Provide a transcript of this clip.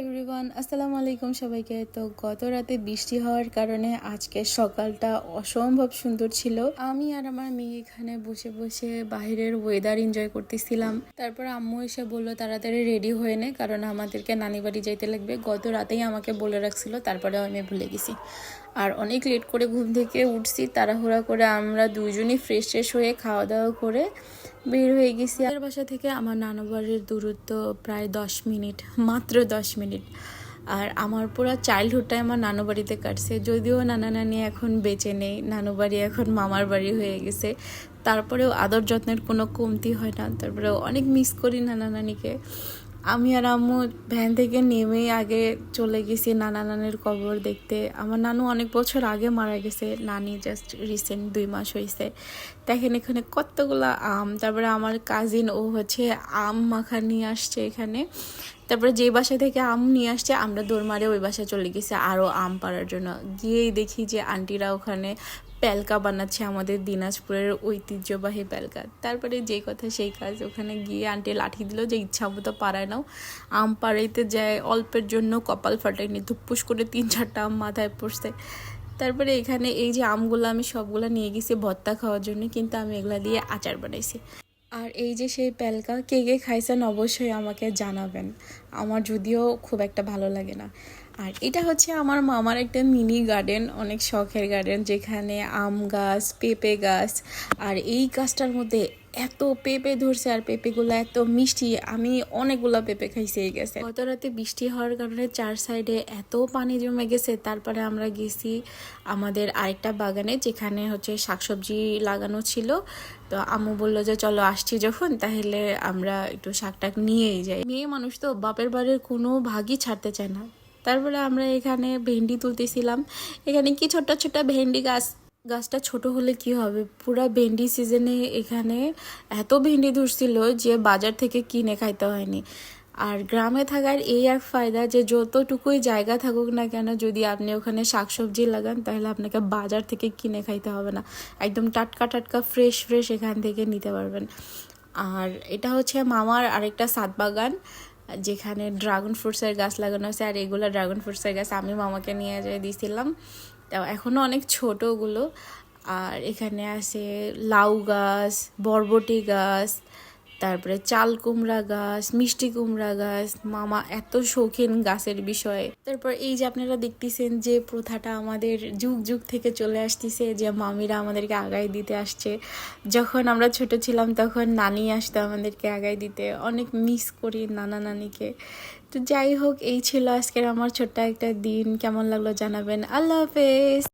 Everyone আসসালামু আলাইকুম সবাইকে। তো গত রাতে বৃষ্টি হওয়ার কারণে আজকে সকালটা অসম্ভব সুন্দর ছিল। আমি আর আমার মেয়ে এখানে বসে বসে বাইরের ওয়েদার এনজয় করতেছিলাম। তারপর আম্মু এসে বলল, তাড়াতাড়ি রেডি হয়ে নে, কারণ আমাদেরকে নানি বাড়ি যাইতে লাগবে। গত রাতেই আমাকে বলে রাখছিল, তারপরে আমি ভুলে গেছি। আর অনেক লেট করে ঘুম থেকে উঠছি, তাড়াহুড়া করে আমরা দুজনই ফ্রেশ ট্রেশ হয়ে খাওয়া দাওয়া করে বের হয়ে গেছি। আমার বাসা থেকে আমার নানাবাড়ির দূরত্ব প্রায় দশ মিনিট, মাত্র দশ মিনিট। আর আমার পুরো চাইল্ডহুডটাই আমার নানাবাড়িতে কাটছে। যদিও নানা নানি এখন বেঁচে নেই, নানু বাড়ি এখন মামার বাড়ি হয়ে গেছে। তারপরেও আদর যত্নের কোনো কমতি হয় না। তারপরেও অনেক মিস করি নানা নানিকে। আমি আর আম্মু ভ্যান থেকে নেমেই আগে চলে গেছি নানা নানির কবর দেখতে। আমার নানু অনেক বছর আগে মারা গেছে। নানি জাস্ট রিসেন্ট দুই মাস হয়েছে দেখেন এখানে কতগুলো আম। তারপরে আমার কাজিন ও হচ্ছে আম মাখা নিয়ে আসছে এখানে। তারপরে যে বাসা থেকে আম নিয়ে আসছে, আমরা দৌড় মারে ওই বাসায় চলে গেছি আরও আম পাড়ার জন্য। গিয়েই দেখি যে আন্টিরা ওখানে প্যালকা বানাচ্ছে আমাদের দিনাজপুরের ঐতিহ্যবাহী প্যালকা। তারপরে যে কথা সেই কাজ, ওখানে গিয়ে আন্টি লাঠি দিল যে, ইচ্ছা মতো পাড়ায় নাও। আম পাড়াইতে যায়, অল্পের জন্য কপাল ফাটায়নি ধুপ্পুস করে তিন চারটা আম মাথায় পড়ছে। তারপরে এখানে এই যে আমগুলো, আমি সবগুলো নিয়ে গেছি ভর্তা খাওয়ার জন্য, কিন্তু আমি এগুলা দিয়ে আচার বানাইছি। আর এই যে সেই প্যালকা কে কে খাইছেন অবশ্যই আমাকে জানাবেন। আমার যদিও খুব একটা ভালো লাগে না। আর এটা হচ্ছে আমার মামার একটা মিনি গার্ডেন, অনেক শখের গার্ডেন, যেখানে আম গাছ, পেঁপে গাছ, আর এই গাছটার মধ্যে এত পেঁপে ধরছে আর পেঁপেগুলো এত মিষ্টি, আমি অনেকগুলো পেঁপে খাইছি এই গেছে। গত রাতে বৃষ্টি হওয়ার কারণে চার সাইডে এত পানি জমে গেছে, তারপরে আমরা গেছি আমাদের আরেকটা বাগানে, যেখানে হচ্ছে শাকসবজি লাগানো ছিল। তো আম্মু বলল যে, চলো আসছি যখন, তাহলে আমরা একটু শাক টাক নিয়েই যাই। মেয়ে মানুষ তো বাপের বাড়ির কোনো ভাগই ছাড়তে চায় না। তারপরে আমরা এখানে ভেন্ডি তুলতেছিলাম। এখানে কি ছোট্ট ছোট্ট ভেন্ডি গাছ, গাছটা ছোট হলে কি হবে? পুরা ভেন্ডি সিজনে এখানে এত ভেন্ডি ধরছিল যে বাজার থেকে কিনে খাইতে হয়নি। আর গ্রামে থাকার এই এক ফায়দা যে যতটুকুই জায়গা থাকুক না কেন, যদি আপনি ওখানে শাকসবজি লাগান, তাহলে আপনাকে বাজার থেকে কিনে খাইতে হবে না। একদম টাটকা টাটকা ফ্রেশ ফ্রেশ এখান থেকে নিতে পারবেন। আর এটা হচ্ছে মামার আরেকটা সাত বাগান। যেখানে ড্রাগন ফ্রুটসের গাছ লাগানো আছে আর এগুলো ড্রাগন ফ্রুটসের গাছ আমি মামাকে নিয়ে যাই দিয়েছিলাম তাও এখনও অনেক ছোট ওগুলো। আর এখানে আছে লাউ গাছ, বরবটি গাছ তারপরে চাল কুমড়া গাছ, মিষ্টি কুমড়া গাছ, মামা এত শৌখিন গাছের বিষয়ে। তারপর এই যে আপনারা দেখতেছেন যে প্রথাটা আমাদের যুগ যুগ থেকে চলে আসতেছে, যে মামিরা আমাদেরকে আগায় দিতে আসছে। যখন আমরা ছোট ছিলাম তখন নানি আসতো আমাদেরকে আগায় দিতে, অনেক মিস করি নানা নানিকে। তো যাই হোক, এই ছিল আজকের আমার ছোট্ট একটা দিন। কেমন লাগল জানাবেন। আল্লাহ হাফেজ।